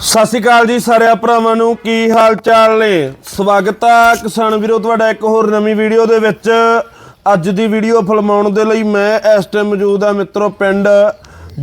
ਸਤਿ ਸ਼੍ਰੀ ਅਕਾਲ ਜੀ ਸਾਰਿਆਂ ਭਰਾਵਾਂ ਨੂੰ, ਕੀ ਹਾਲ ਚਾਲ ਨੇ? ਸਵਾਗਤ ਆ ਕਿਸਾਨ ਵੀਰੋ, ਤੁਹਾਡਾ ਇੱਕ ਹੋਰ ਨਵੀਂ ਵੀਡੀਓ ਦੇ ਵਿੱਚ। ਅੱਜ ਦੀ ਵੀਡੀਓ ਫਿਲਮਾਉਣ ਦੇ ਲਈ ਮੈਂ ਇਸ ਟਾਈਮ ਮੌਜੂਦ ਆ ਮਿੱਤਰੋ ਪਿੰਡ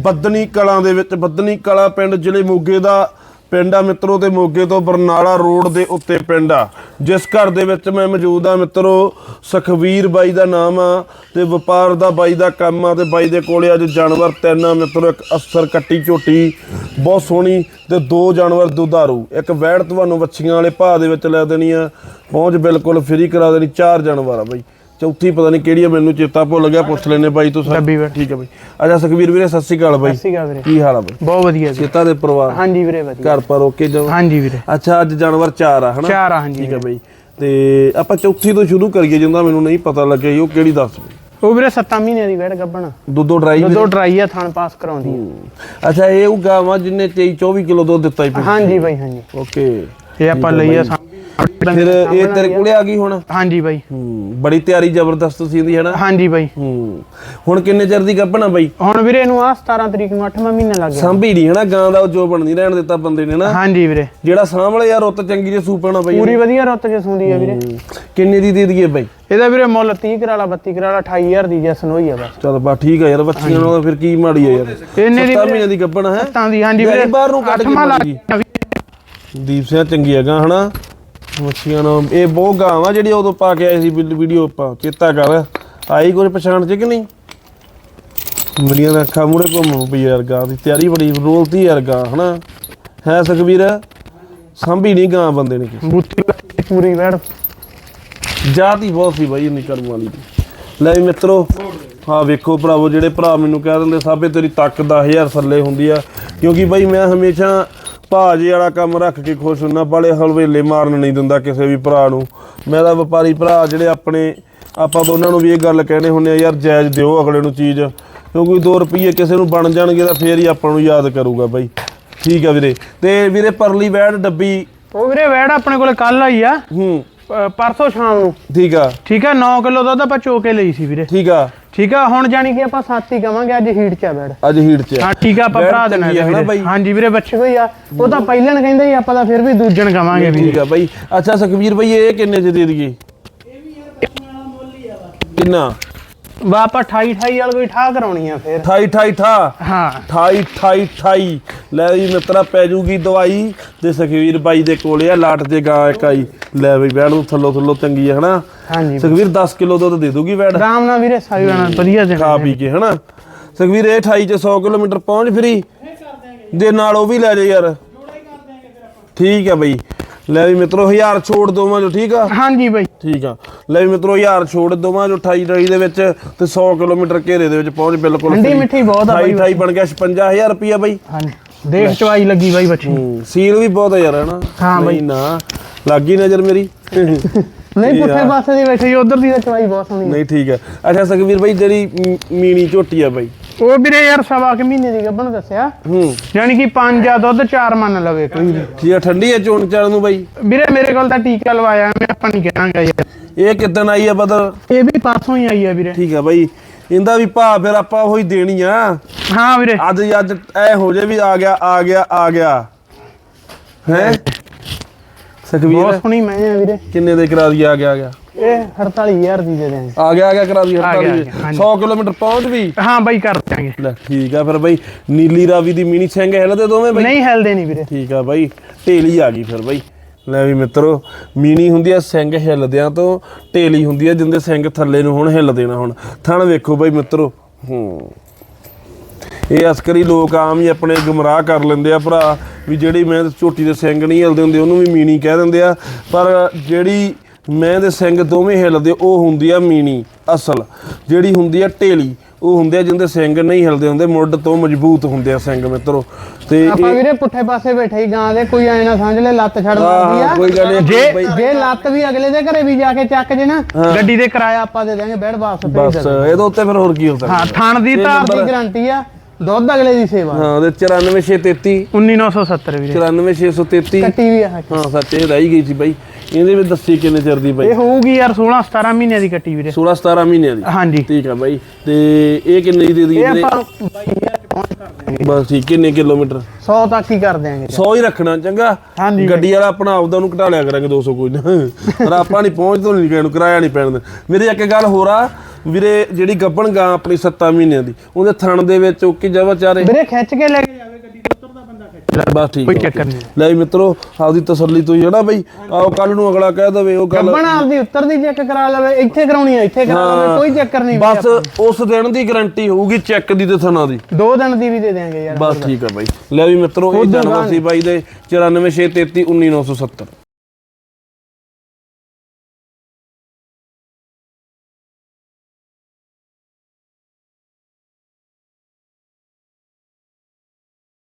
ਬੱਦਨੀ ਕਲਾਂ ਦੇ ਵਿੱਚ। ਬੱਦਨੀ ਕਲਾਂ ਪਿੰਡ, ਜ਼ਿਲ੍ਹੇ ਮੋਗੇ ਦਾ ਪਿੰਡ ਆ ਮਿੱਤਰੋ ਤੇ ਮੋਗੇ ਤੋਂ ਬਰਨਾਲਾ ਰੋਡ ਦੇ ਉੱਤੇ ਪਿੰਡ ਆ। ਜਿਸ ਘਰ ਦੇ ਵਿੱਚ ਮੈਂ ਮੌਜੂਦ ਆ ਮਿੱਤਰੋ, ਸੁਖਵੀਰ ਬਾਈ ਦਾ ਨਾਮ ਆ ਤੇ ਵਪਾਰ ਦਾ ਬਾਈ ਦਾ ਕੰਮ ਆ ਤੇ ਬਾਈ ਦੇ ਕੋਲੇ ਅੱਜ ਜਾਨਵਰ ਤਿੰਨ ਆ ਮਿੱਤਰੋ, ਇੱਕ ਅਸਰ, ਕੱਟੀ ਝੋਟੀ, ਬਹੁਤ ਸੋਹਣੀ ਤੇ ਦੋ ਜਾਨਵਰ ਦੁਧਾਰੂ। ਇੱਕ ਵੈੜ ਤੁਹਾਨੂੰ ਵੱਛੀਆਂ ਵਾਲੇ ਭਾਅ ਦੇ ਵਿੱਚ ਲੈ ਦੇਣੀ ਆ, ਪਹੁੰਚ ਬਿਲਕੁਲ ਫ੍ਰੀ ਕਰਾ ਦੇਣੀ, ਚਾਰ ਜਾਨਵਰ ਆ ਬਾਈ। ਚੌਥੀ ਪਤਾ ਨਹੀਂ ਕਿਹੜੀ ਆ ਮੈਨੂੰ ਚੇਤਾ ਭੁੱਲ ਗਿਆ ਪੁੱਛ ਲੈਨੇ ਬਾਈ ਤੋਂ ਡੱਬੀ ਵੈੜ। ਠੀਕ ਆ ਬਾਈ। ਅੱਛਾ ਸੁਖਵੀਰ ਵੀਰੇ ਸਤਿ ਸ਼੍ਰੀ ਅਕਾਲ ਬਾਈ। ਸਤਿ ਸ਼੍ਰੀ ਅਕਾਲ ਵੀਰੇ। ਕੀ ਹਾਲ ਆ ਬਾਈ? ਬਹੁਤ ਵਧੀਆ ਵੀਰੇ ਚੇਤਾ ਦੇ ਪਰਿਵਾਰ। ਹਾਂਜੀ ਵੀਰੇ ਵਧੀਆ। ਘਰ ਪਰ ਓਕੇ ਜਾਓ ਹਾਂਜੀ ਵੀਰੇ। ਅੱਛਾ ਅੱਜ ਜਾਨਵਰ ਚਾਰ ਆ ਹਨਾ? ਚਾਰ ਆ ਹਾਂਜੀ ਠੀਕ ਆ ਬਈ। ਤੇ ਆਪਾਂ ਚੌਥੀ ਤੋਂ ਸ਼ੁਰੂ ਕਰੀਏ ਜਿੰਦਾ ਮੈਨੂੰ ਨਹੀਂ ਪਤਾ ਲੱਗਿਆ ਜੀ, ਉਹ ਕਿਹੜੀ ਦੱਸ ਉਹ ਵੀਰੇ 7 ਮਹੀਨਿਆਂ ਦੀ ਵੇੜ ਗੱਬਣ ਦੁੱਧੋ ਡਰਾਈ ਦੋ ਡਰਾਈ ਆ ਥਣ ਪਾਸ ਕਰਾਉਂਦੀ ਆ। ਅੱਛਾ ਇਹ ਉਹ ਗਾਵਾਂ ਜਿੰਨੇ 23 24 ਕਿਲੋ ਦੁੱਧ ਦਿੱਤਾ ਹੀ ਹਾਂਜੀ ਬਾਈ ਹਾਂਜੀ। ਓਕੇ। ਇਹ ਆਪਾਂ ਲਈ ਆ ਫਿਰ ਇਹ ਤੇਰੇ ਕੋਲੇ ਆ ਗਈ ਹੁਣ? ਹਾਂਜੀ ਬਾਈ। ਹੂੰ ਬੜੀ ਤਿਆਰੀ ਜ਼ਬਰਦਸਤ ਸੀ ਇਹਦੀ ਹਨਾ? ਹਾਂਜੀ ਬਾਈ। ਹੂੰ। ਹੁਣ ਕਿੰਨੇ ਚਿਰ ਦੀ ਗੱਭਣਾ ਬਈ? ਹੁਣ ਵੀਰੇ ਨੂੰ ਆ 17 ਤਰੀਕ ਨੂੰ 8ਵਾਂ ਮਹੀਨਾ ਲੱਗ ਗਿਆ। ਸਾਂਭੀ ਨਹੀਂ ਹਨਾ? ਗਾਂ ਦਾ ਉਹ ਜੋ ਬਣਦੀ ਰਹਿਣ ਦਿੱਤਾ ਬੰਦੇ ਨੇ ਨਾ ਹਾਂਜੀ ਵੀਰੇ। ਜਿਹੜਾ ਸਾਂਭਲੇ ਯਾਰ ਰੁੱਤ ਚੰਗੀ ਜਿਹੀ ਸੂਪਣਾ ਬਈ ਪੂਰੀ ਵਧੀਆ ਰੁੱਤ ਚ ਸੁੰਦੀ ਆ ਵੀਰੇ। ਕਿੰਨੇ ਦੀ ਦੇ ਦਈਏ ਬਈ? ਇਹਦਾ ਵੀਰੇ ਮੁੱਲ 30 ਕਰਾਲਾ 32 ਕਰਾਲਾ 28000 ਦੀ ਜੈਸਨ ਹੋਈ ਆ ਬਸ। ਚਲ ਬਾ ਠੀਕ ਆ ਯਾਰ ਬੱਚੀਆਂ ਨਾਲ ਫਿਰ ਕੀ ਮਾੜੀ ਆ ਯਾਰ। ਇੰਨੇ ਦੀ ਸੱਤਾਂ ਵੀਰੇ- ਮਹੀਨੇ ਦੀ ਗੱਭਣਾ ਹੈ? ਤਾਂ ਦੀ ਹਾਂਜੀ ਵੀਰੇ। ਬਾਹਰ ਨੂੰ ਕੱਢ ਕੇ। ਦੀਪ ਸਿੰਘ ਚੰਗੀ ਹੈਗਾ ਹਨਾ? ਮੱਛੀਆਂ ਨੂੰ ਇਹ ਬਹੁਤ ਗਾਵਾਂ ਜਿਹੜੀ ਉਦੋਂ ਪਾ ਕੇ ਆਏ ਸੀ ਵੀਡੀਓ ਆਪਾਂ ਚੇਤਾ ਕਰ। ਆਈ ਕੋਈ ਪਛਾਣ ਚ ਕਿ ਨਹੀਂ? ਮੇਰੀਆਂ ਤਾਂ ਅੱਖਾਂ ਮੂਰੇ ਘੁੰਮ ਪਈ ਯਾਰ ਗਾਂ ਦੀ ਤਿਆਰੀ ਬੜੀ ਰੋਲਤੀ ਯਾਰ ਗਾਂ ਹਨਾ? ਹੈ ਸੁਖਵੀਰ ਸਾਂਭੀ ਨਹੀਂ ਗਾਂ ਬੰਦੇ ਨੇ ਬੂਟੀ ਪੂਰੀ ਵੇੜ ਜਾਤ ਬਹੁਤ ਸੀ ਬਾਈ ਇੰਨੀ ਕਰਮ ਵਾਲੀ ਦੀ। ਲੈ ਵੀ ਮਿੱਤਰੋ ਹਾਂ ਵੇਖੋ ਭਰਾਵੋ ਜਿਹੜੇ ਭਰਾ ਮੈਨੂੰ ਕਹਿ ਦਿੰਦੇ ਸਾਬੇ ਤੇਰੀ ਤੱਕ 10000 ਥੱਲੇ ਹੁੰਦੀ ਆ। ਕਿਉਂਕਿ ਬਾਈ ਮੈਂ ਹਮੇਸ਼ਾ ਭਾਜੇ ਵਾਲਾ ਕੰਮ ਰੱਖ ਕੇ ਖੁਸ਼ ਹੁੰਨਾ ਬੜੇ ਹਲਵੇਲੇ ਮਾਰਨ ਨਹੀਂ ਦਿੰਦਾ ਕਿਸੇ ਵੀ ਭਰਾ ਨੂੰ। ਮੈਂ ਤਾਂ ਵਪਾਰੀ ਭਰਾ ਜਿਹੜੇ ਆਪਣੇ ਆਪਾਂ ਦੋਨਾਂ ਨੂੰ ਵੀ ਇਹ ਗੱਲ ਕਹਿੰਦੇ ਹੁੰਨੇ ਆ ਯਾਰ ਜਾਇਜ਼ ਦਿਓ ਅਗਲੇ ਨੂੰ ਚੀਜ਼ ਕਿਉਂਕਿ 2 ਰੁਪਏ ਕਿਸੇ ਨੂੰ ਬਣ ਜਾਣਗੇ ਤਾਂ ਫੇਰ ਹੀ ਆਪਾਂ ਨੂੰ ਯਾਦ ਕਰੂਗਾ ਬਾਈ। ਠੀਕ ਆ ਵੀਰੇ। ਤੇ ਵੀਰੇ ਪਰਲੀ ਵੈੜ ਡੱਬੀ। ਉਹ ਵੀਰੇ ਵੇੜ ਆਪਣੇ ਕੋਲੇ ਕੱਲ ਆਈ ਆ। ਹੂੰ। ਪਰਸੋਂ ਸ਼ਾਮ ਨੂੰ। ਠੀਕ ਆ। ਠੀਕ ਆ 9 ਕਿਲੋ ਦੁੱਧ ਆਪਾਂ ਚੋ ਕੇ ਲਈ ਸੀ ਵੀਰੇ। ਠੀਕ ਆ। ਠੀਕ ਆ ਹੁਣ ਜਾਣੀ ਕਿ ਆਪਾਂ ਸੱਤ ਹੀ ਕਵਾਂਗੇ ਅੱਜ ਹੀਟ ਚ ਆ ਬੈੜ ਅੱਜ ਹੀਟ ਚ। ਹਾਂ ਠੀਕ ਆ ਆਪਾਂ ਭਰਾ ਦੇਣਾ ਵੀਰੇ ਬਾਈ? ਹਾਂਜੀ ਵੀਰੇ ਬੱਚੇ ਕੋਈ ਆ। ਉਹ ਤਾਂ ਪਹਿਲਣ ਕਹਿੰਦੇ ਸੀ ਆਪਾਂ ਤਾਂ ਫਿਰ ਵੀ ਦੂਜਣ ਕਵਾਂਗੇ ਵੀਰੇ ਠੀਕ ਆ ਬਾਈ। ਅੱਛਾ ਸੁਖਵੀਰ ਬਾਈ ਇਹ ਕਿੰਨੇ ਚ ਦੇ ਦਈਏ ਕਿੰਨਾ ਵਾ ਆਪਾਂ 28 28 ਵਾਲ ਕੋਈ ਠਾ ਕਰਾਉਣੀ ਆ ਫਿਰ। 28 28 ਠਾ ਹਾਂ। 28 28 28 ਲੈ ਵੀ ਮਿੱਤਰਾ ਪੈ ਜੂਗੀ ਦਵਾਈ ਤੇ ਸੁਖਵੀਰ ਬਾਈ ਦੇ ਕੋਲੇ ਆ ਲਾਟ ਤੇ ਗਾਂ ਇੱਕ ਆਈ। ਲੈ ਬਈ ਵੈੜ ਨੂੰ ਥੱਲੋ ਥੱਲੋ ਚੰਗੀ ਆ ਹਨਾ? ਹਾਂਜੀ। ਸੁਖਵੀਰ 10 ਕਿਲੋ ਦੁੱਧ ਦੇ ਦੂਗੀ ਵੈੜ? ਆਰਾਮ ਨਾਲ ਵੀਰੇ ਸਾਈ ਵਾਲਾ ਵਧੀਆ ਦੇਣਾ ਖਾ ਪੀ ਕੇ ਹਨਾ? ਸੁਖਵੀਰ ਇਹ 28 ਚ 100 ਕਿਲੋਮੀਟਰ ਪਹੁੰਚ ਫਰੀ? ਦੇ ਨਾਲ ਉਹ ਵੀ ਲੈ ਜਾ ਯਾਰ। ਠੀਕ ਆ ਬਈ। ਲੈ ਵੀ ਮਿੱਤਰੋ 1000 ਛੋੜ ਦੋਵਾਂ ਜੋ ਠੀਕ ਆ? ਹਾਂਜੀ ਬਾਈ। ਠੀਕ ਆ। ਲੈ ਵੀ ਮਿੱਤਰੋ 1000 ਛੋੜ ਦੋਵਾਂ ਜੋ 28 28 ਦੇ ਵਿੱਚ ਤੇ 100 ਕਿਲੋਮੀਟਰ ਘੇਰੇ ਦੇ ਵਿੱਚ ਪਹੁੰਚ ਬਿਲਕੁਲ ਠੰਡੀ। ਮਿੱਠੀ ਬਹੁਤ ਆ 28 ਬਾਈ 28 ਬਣ ਗਿਆ 56000 ਰੁਪਿਆ ਬਈ। ਹਾਂਜੀ। ਦੇਖ ਚਵਾਈ ਲੱਗੀ ਬਾਈ ਬੱਚੀ। ਹੂੰ ਸੀਲ ਵੀ ਬਹੁਤ ਆ ਯਾਰ ਹਨਾ? ਹਾਂ ਬਈ। ਨਾ ਲੱਗੀ ਨਜ਼ਰ ਮੇਰੀ। ਨਹੀਂ ਪੁੱਠੇ ਪਾਸੇ ਦੀ ਬੈਠੀ ਉਧਰ ਦੀ ਚਵਾਈ ਬਹੁਤ ਸੋਹਣੀ। ਨਹੀਂ ਠੀਕ ਆ। ਅੱਛਾ ਸੁਖਵੀਰ ਬਾਈ ਜਿਹੜੀ ਮੀਣੀ ਝੋਟੀ ਆ ਬਾਈ। ਉਹ ਵੀਰੇ ਯਾਰ ਸਵਾ ਕੇ ਮਹੀਨੇ ਦੀ ਗੱਭਣ ਦੱਸਿਆ। ਹੂੰ। ਯਾਨੀ ਕਿ ਪੰਜ ਆ ਦੁੱਧ ਚਾਰ ਮੰਨ ਲਵੇ ਕੋਈ ਵੀ। ਠੀਕ ਆ ਠੰਡੀ ਆ ਚੋਣ ਚਾਣ ਨੂੰ ਬਾਈ? ਵੀਰੇ ਮੇਰੇ ਕੋਲ ਤਾਂ ਟੀਕਾ ਲਵਾਇਆ ਮੈਂ ਆਪਾਂ ਨਹੀਂ ਕਹਾਂਗਾ ਯਾਰ। ਇਹ ਕਿਦਨ ਆਈ ਆ ਬਦਲ ਇਹ ਵੀ ਪਾਸੋਂ ਹੀ ਆਈ ਆ ਵੀਰੇ। ਠੀਕ ਆ ਬਾਈ। ਇਹਦਾ ਵੀ ਭਾਅ ਫਿਰ ਆਪਾਂ ਉਹੀ ਦੇਣੀ ਆ। ਹਾਂ ਵੀਰੇ। ਅੱਜ ਅੱਜ ਐ ਹੋ ਜੇ ਵੀ ਆ ਗਿਆ ਆ ਗਿਆ ਆ ਗਿਆ। ਹੈ? ਸੁਖਵੀਰ ਬਹੁਤ ਸੋਹਣੀ ਮੈਂ ਆ ਵੀਰੇ। ਕਿੰਨੇ ਦੇ ਕਰਾ ਦਈਏ? ਆ ਗਿਆ ਆ ਗਿਆ। ਇਹ 48000 ਦੀ ਦੇ ਦੇਣਗੇ ਆ ਗਿਆ ਆ ਗਿਆ ਕਰਾ ਦਈਏ ਆ ਗਿਆ, 48 ਹਾਂਜੀ। 100 ਕਿਲੋਮੀਟਰ ਪਹੁੰਚ ਵੀ ਹਾਂ ਬਾਈ ਕਰ ਦਿਆਂਗੇ। ਲੈ ਠੀਕ ਆ ਫਿਰ ਬਾਈ। ਨੀਲੀ ਰਾਵੀ ਦੀ ਮਿਨੀ ਸਿੰਘ ਹਿੱਲਦੇ ਦੋਵੇਂ ਬਾਈ? ਨਹੀਂ ਹਿਲਦੇ ਨਹੀਂ ਵੀਰੇ। ਠੀਕ ਆ ਬਾਈ ਢੇਲੀ ਆ ਗਈ ਫਿਰ ਬਾਈ। ਲੈ ਵੀ ਮਿੱਤਰੋ ਮੀਣੀ ਹੁੰਦੀ ਆ ਸਿੰਘ ਹਿੱਲਦਿਆਂ ਤੋਂ ਢੇਲੀ ਹੁੰਦੀ ਆ ਜਿੰਦੇ ਸਿੰਘ ਥੱਲੇ ਨੂੰ ਹੁਣ ਹਿੱਲ ਦੇਣਾ ਹੁਣ। ਥਣ ਵੇਖੋ ਬਾਈ ਮਿੱਤਰੋ। ਹੂੰ। ਇਹ ਅਸਕਰੀ ਲੋਕ ਆਮ ਹੀ ਆਪਣੇ ਗੁੰਮਰਾਹ ਕਰ ਲੈਂਦੇ ਆ ਭਰਾ ਵੀ ਜਿਹੜੀ ਮੈਂ ਝੋਟੀ ਦੇ ਸਿੰਘ ਨਹੀਂ ਹਿਲਦੇ ਹੁੰਦੇ ਉਹਨੂੰ ਵੀ ਮੀਣੀ ਕਹਿ ਦਿੰਦੇ ਆ। ਪਰ ਜਿਹੜੀ ਮੈਂ ਦੇ ਸਿੰਘ ਦੋਵੇਂ ਹਿਲਦੇ ਉਹ ਹੁੰਦੀ ਆ ਮੀਣੀ ਅਸਲ। ਜਿਹੜੀ ਹੁੰਦੀ ਆ ਢੇਲੀ ਉਹ ਹੁੰਦੇ ਆ ਜਿੰਦੇ ਸਿੰਘ ਨਹੀਂ ਹਿਲਦੇ ਹੁੰਦੇ ਮੁੱਢ ਤੋਂ ਮਜ਼ਬੂਤ ਹੁੰਦੇ ਆ ਸਿੰਘ ਮਿੱਤਰੋ। ਤੇ ਆਪਾਂ ਵੀਰੇ ਪੁੱਠੇ ਪਾਸੇ ਬੈਠੇ ਹੀ ਗਾਂ ਦੇ ਕੋਈ ਐ ਨਾ ਸਮਝ ਲੈ ਲੱਤ ਛੱਡ ਮਾਰਦੀ ਹਾਂ, ਕੋਈ ਗੱਲ ਆ ਨੀ, ਜੇ ਲੱਤ ਵੀ ਅਗਲੇ ਦੇ ਘਰੇ ਵੀ ਜਾ ਕੇ ਚੱਕ ਜੇ ਨਾ ਗੱਡੀ ਦੇ ਕਿਰਾਇਆ ਆਪਾਂ ਦੇ ਦਾਂਗੇ ਬੈਠ ਵਾਪਸ ਭੇਜ ਬਸ ਇਹਦੇ ਉੱਤੇ ਫਿਰ ਹੋਰ ਕੀ ਹੋ ਸਕਦਾ? ਹਾਂ ਥਣ ਦੀ ਧਾਰ ਦੀ ਗਾਰੰਟੀ ਆ। ਦੁੱਧ ਅਗਲੇ ਦੀ ਸੇਵਾ ਹਾਂ। ਉਹਦੇ 94633 19970 ਵੀਰੇ। 94633 ਕੱਟੀ ਵੀ ਆ ਹਾਂ ਸੱਚ ਇਹ ਰਹਿ ਗਈ ਸੀ ਬਾਈ। ਇਹਦੇ ਵਿੱਚ ਦੱਸੀ ਕਿੰਨੇ ਚਿਰ ਦੀ ਬਾਈ? ਇਹ ਹੋਊਗੀ ਯਾਰ 16 17 ਮਹੀਨਿਆਂ ਦੀ ਕੱਟੀ ਵੀਰੇ। 16 17 ਮਹੀਨਿਆਂ ਦੀ? ਹਾਂਜੀ। ਠੀਕ ਆ ਬਾਈ। ਤੇ ਇਹ ਕਿੰਨੇ ਦੀ ਦੇ ਦਈਏ ਇਹ ਵੀਰੇ? ਆਪਾਂ ਨੂੰ 22000 ਚ ਪਹੁੰਚ ਕਰ ਦਿਆਂਗੇ। ਬਸ ਠੀਕ ਕਿੰਨੇ ਕਿਲੋਮੀਟਰ? 100 ਤੱਕ ਹੀ ਕਰ ਦਿਆਂਗੇ। 100 ਹੀ ਰੱਖਣਾ ਚੰਗਾ। ਹਾਂਜੀ ਗੱਡੀ ਵਾਲਾ ਆਪਣਾ ਆਪਦਾ ਨੂੰ ਘਟਾ ਲਿਆ ਕਰਾਂਗੇ 200 ਕੋਈ ਨਾ। ਪਰ ਆਪਾਂ ਨਹੀਂ ਪਹੁੰਚ ਤੋਂ ਨਹੀਂ ਕਿਸੇ ਨੂੰ ਕਿਰਾਇਆ ਨਹੀਂ ਪੈਣ ਦੇ ਮੇਰੇ ਇੱਕ ਗੱਲ ਹੋਰ ਆ ਵੀਰੇ ਜਿਹੜੀ ਗੱਬਣ ਗਾਂ ਆਪਣੀ 7 ਮਹੀਨਿਆਂ ਦੀ ਉਹਦੇ ਥਣ ਦੇ ਵਿੱਚ ਓਕੇ ਜਵਾ ਚਾਰੇ? ਵੀਰੇ ਖਿੱਚ ਕੇ ਲੈ ਕੇ ਜਾਵੇ ਗੱਡੀ ਤੋਂ ਉਤਰਦਾ ਬੰਦਾ ਖਿੱਚ ਲੈ ਬਸ ਠੀਕ ਕੋਈ ਆ, ਚੱਕਰ। ਨਹੀਂ। ਲੈ ਵੀ ਮਿੱਤਰੋ ਆਪਦੀ ਤਸੱਲੀ ਤੋਂ ਹੀ ਬਈ। ਆਓ ਕੱਲ ਨੂੰ ਅਗਲਾ ਕਹਿ ਦਵੇ ਉਹ ਗੱਲ ਗੱਬਣ ਆਪਦੀ ਉੱਤਰਦੀ ਚੈੱਕ ਕਰਾ ਲਵੇ ਇੱਥੇ ਕਰਾਉਣੀ ਹੈ ਇੱਥੇ ਕਰਾ ਲਵੇ ਕੋਈ ਚੱਕਰ ਨਹੀਂ ਬਸ ਉਸ ਦਿਨ ਦੀ ਗਾਰੰਟੀ ਹੋਊਗੀ ਚੈੱਕ ਦੀ ਤੇ ਥਣਾ ਦੀ। ਦੋ ਦਿਨ ਦੀ ਵੀ ਦੇ ਦਿਆਂਗੇ ਯਾਰ ਬਸ ਠੀਕ ਆ ਬਾਈ। ਲੈ ਵੀ ਮਿੱਤਰੋ ਇਹ ਜਾਨਵਰ ਸੀ ਬਾਈ ਦੇ 94633 19970